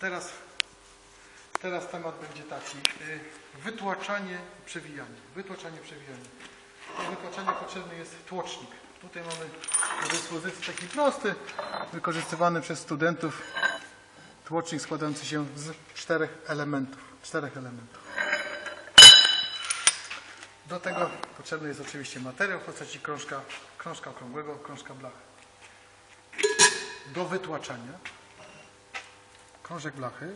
Teraz, teraz temat będzie taki. y, Wytłaczanie przewijanie. Wytłaczanie, przewijanie. Do wytłaczania potrzebny jest tłocznik. Tutaj mamy do dyspozycji taki prosty, wykorzystywany przez studentów tłocznik składający się z czterech elementów. Czterech elementów. Do tego potrzebny jest oczywiście materiał w postaci krążka, krążka okrągłego, krążka blachy. Do wytłaczania krążek blachy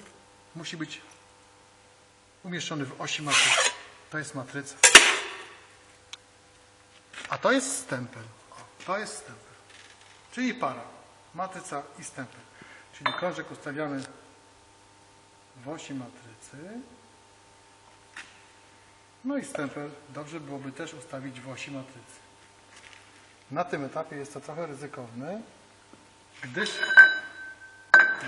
musi być umieszczony w osi matrycy. To jest matryca. A to jest stempel. O, to jest stempel. Czyli para. Matryca i stempel. Czyli krążek ustawiamy w osi matrycy. No i stempel dobrze byłoby też ustawić w osi matrycy. Na tym etapie jest to trochę ryzykowne, gdyż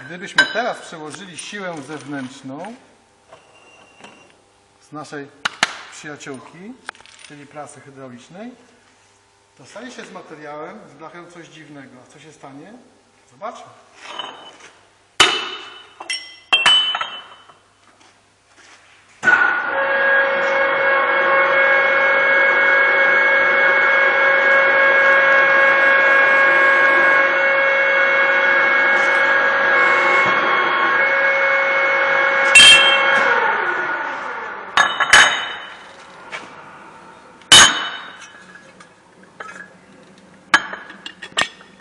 gdybyśmy teraz przełożyli siłę zewnętrzną z naszej przyjaciółki, czyli prasy hydraulicznej, to stanie się z materiałem, z blachą coś dziwnego. A co się stanie? Zobaczmy.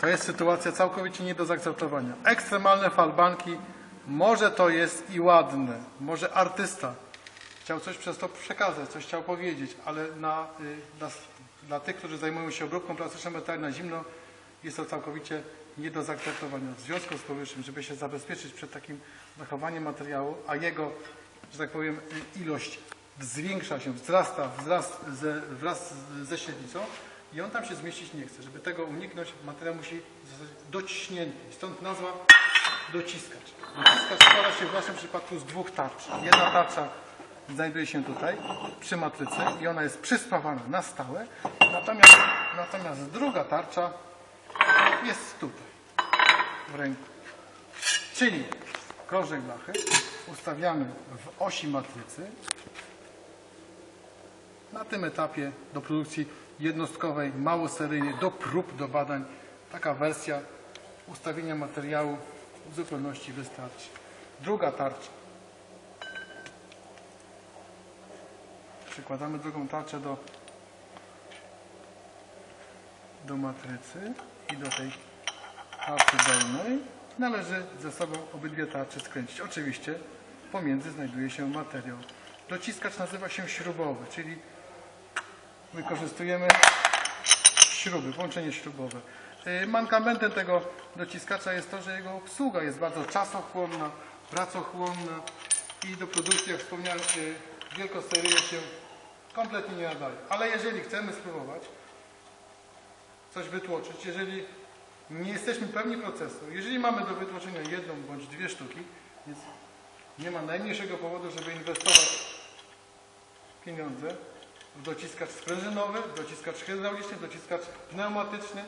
To jest sytuacja całkowicie nie do zaakceptowania. Ekstremalne falbanki, może to jest i ładne, może artysta chciał coś przez to przekazać, coś chciał powiedzieć, ale na, y, dla, dla tych, którzy zajmują się obróbką plastyczną metali na zimno, jest to całkowicie nie do zaakceptowania. W związku z powyższym, żeby się zabezpieczyć przed takim zachowaniem materiału, a jego, że tak powiem, ilość zwiększa się, wzrasta wzrast ze, wraz ze średnicą i on tam się zmieścić nie chce. Żeby tego uniknąć, materiał musi zostać dociśnięty. Stąd nazwa dociskacz. Dociskacz składa się w naszym przypadku z dwóch tarcz. Jedna tarcza znajduje się tutaj przy matrycy i ona jest przyspawana na stałe, natomiast, natomiast druga tarcza jest tutaj, w ręku. Czyli krążek blachy ustawiamy w osi matrycy. Na tym etapie do produkcji jednostkowej, małoseryjnej, do prób, do badań, taka wersja ustawienia materiału w zupełności wystarczy. Druga tarcza. Przykładamy drugą tarczę do, do matrycy i do tej tarczy dolnej. Należy ze sobą obydwie tarcze skręcić. Oczywiście pomiędzy znajduje się materiał. Dociskacz nazywa się śrubowy, czyli wykorzystujemy śruby, włączenie śrubowe. Y, Mankamentem tego dociskacza jest to, że jego obsługa jest bardzo czasochłonna, pracochłonna i do produkcji, jak wspomniałem, y, wielkoseryjnie się kompletnie nie nadaje. Ale jeżeli chcemy spróbować coś wytłoczyć, jeżeli nie jesteśmy pewni procesu, jeżeli mamy do wytłoczenia jedną bądź dwie sztuki, więc nie ma najmniejszego powodu, żeby inwestować pieniądze dociskacz sprężynowy, dociskacz hydrauliczny, dociskacz pneumatyczny,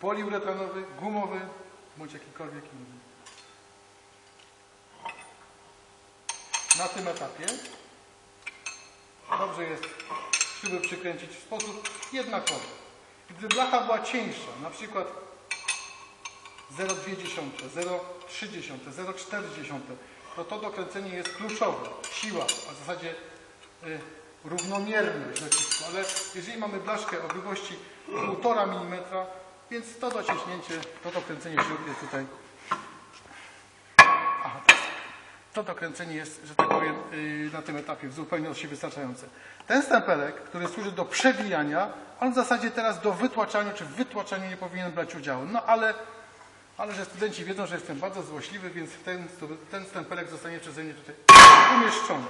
poliuretanowy, gumowy, bądź jakikolwiek inny. Na tym etapie dobrze jest śruby przykręcić w sposób jednakowy. Gdy blacha była cieńsza, na przykład 0,2, 0,3, 0,4, to to dokręcenie jest kluczowe. Siła, a w zasadzie y, równomierność docisku. Ale jeżeli mamy blaszkę o grubości 1,5 mm, więc to dociśnięcie, to dokręcenie jest tutaj. Aha, to, to dokręcenie jest, że tak powiem, y, na tym etapie w zupełności wystarczające. Ten stempelek, który służy do przewijania, on w zasadzie teraz do wytłaczania czy w wytłaczaniu nie powinien brać udziału. No ale ale że studenci wiedzą, że jestem bardzo złośliwy, więc ten, ten stempelek zostanie przeze mnie tutaj umieszczony.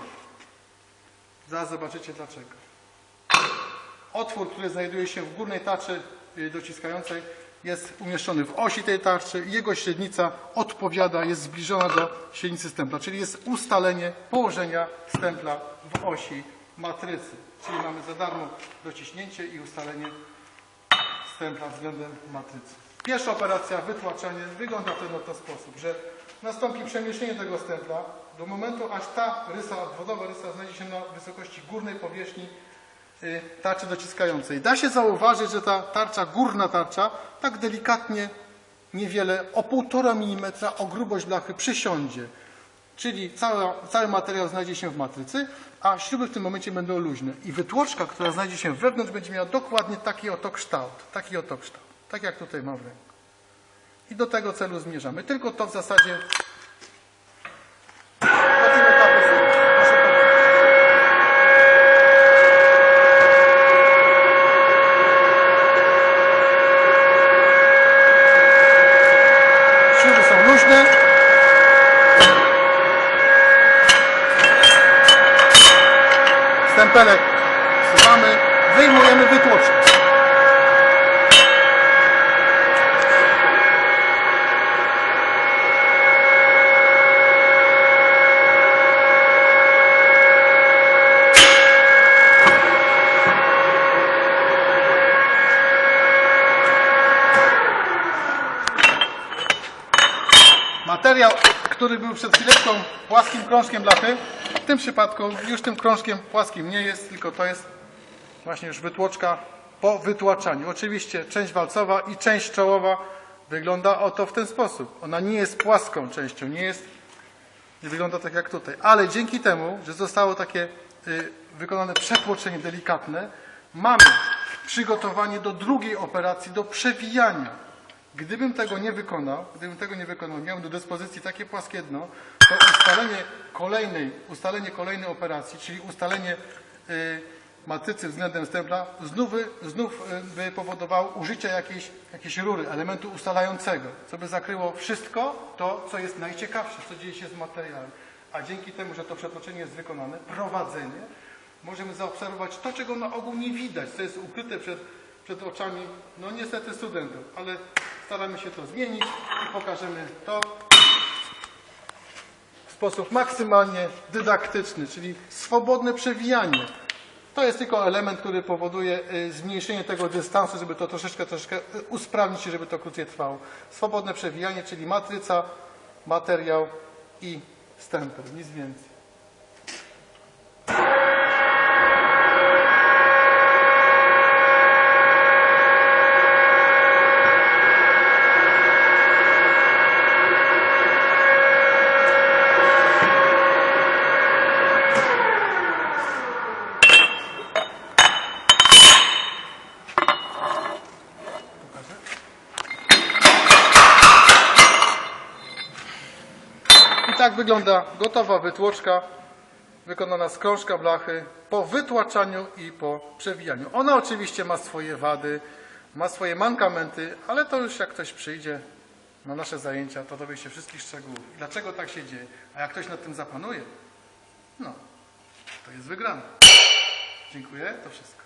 Zaraz zobaczycie dlaczego. Otwór, który znajduje się w górnej tarczy y, dociskającej jest umieszczony w osi tej tarczy. Jego średnica odpowiada, jest zbliżona do średnicy stempla, czyli jest ustalenie położenia stempla w osi matrycy. Czyli mamy za darmo dociśnięcie i ustalenie stempla względem matrycy. Pierwsza operacja, wytłaczanie, wygląda to w ten sposób, że Nastąpi przemieszczenie tego stempla do momentu, aż ta rysa, odwodowa rysa znajdzie się na wysokości górnej powierzchni y, tarczy dociskającej. Da się zauważyć, że ta tarcza, górna tarcza, tak delikatnie, niewiele, o 1,5 mm o grubość blachy przysiądzie. Czyli cały, cały materiał znajdzie się w matrycy, a śruby w tym momencie będą luźne. I wytłoczka, która znajdzie się wewnątrz, będzie miała dokładnie taki oto kształt. Taki oto kształt. Tak jak tutaj mam w ręku. I do tego celu zmierzamy. Tylko to w zasadzie na tym etapie zrobić. Proszę bardzo. Śruby są luźne. Stempelek zsuwamy, wyjmujemy wytłoczkę. Materiał, który był przed chwileczką płaskim krążkiem blachy, w tym przypadku już tym krążkiem płaskim nie jest, tylko to jest właśnie już wytłoczka po wytłaczaniu. Oczywiście część walcowa i część czołowa wygląda oto w ten sposób. Ona nie jest płaską częścią, nie jest, nie wygląda tak jak tutaj. Ale dzięki temu, że zostało takie y, wykonane przetłoczenie delikatne, mamy przygotowanie do drugiej operacji, do przewijania. Gdybym tego nie wykonał, gdybym tego nie wykonał, miałem do dyspozycji takie płaskie dno, to ustalenie kolejnej, ustalenie kolejnej operacji, czyli ustalenie y, matrycy względem stempla, znów, znów y, by powodowało użycie jakiejś, jakiejś rury, elementu ustalającego, co by zakryło wszystko to, co jest najciekawsze, co dzieje się z materiałem. A dzięki temu, że to przetoczenie jest wykonane, prowadzenie, możemy zaobserwować to, czego na ogół nie widać, co jest ukryte przed, przed oczami, no niestety studentów, ale staramy się to zmienić i pokażemy to w sposób maksymalnie dydaktyczny, czyli swobodne przewijanie. To jest tylko element, który powoduje y, zmniejszenie tego dystansu, żeby to troszeczkę, troszeczkę y, usprawnić żeby to krócej trwało. Swobodne przewijanie, czyli matryca, materiał i stempel, nic więcej. Tak wygląda gotowa wytłoczka wykonana z krążka blachy po wytłaczaniu i po przewijaniu. Ona oczywiście ma swoje wady, ma swoje mankamenty, ale to już jak ktoś przyjdzie na nasze zajęcia, to dowie się wszystkich szczegółów. Dlaczego tak się dzieje? A jak ktoś nad tym zapanuje, no, to jest wygrany. Dziękuję, to wszystko.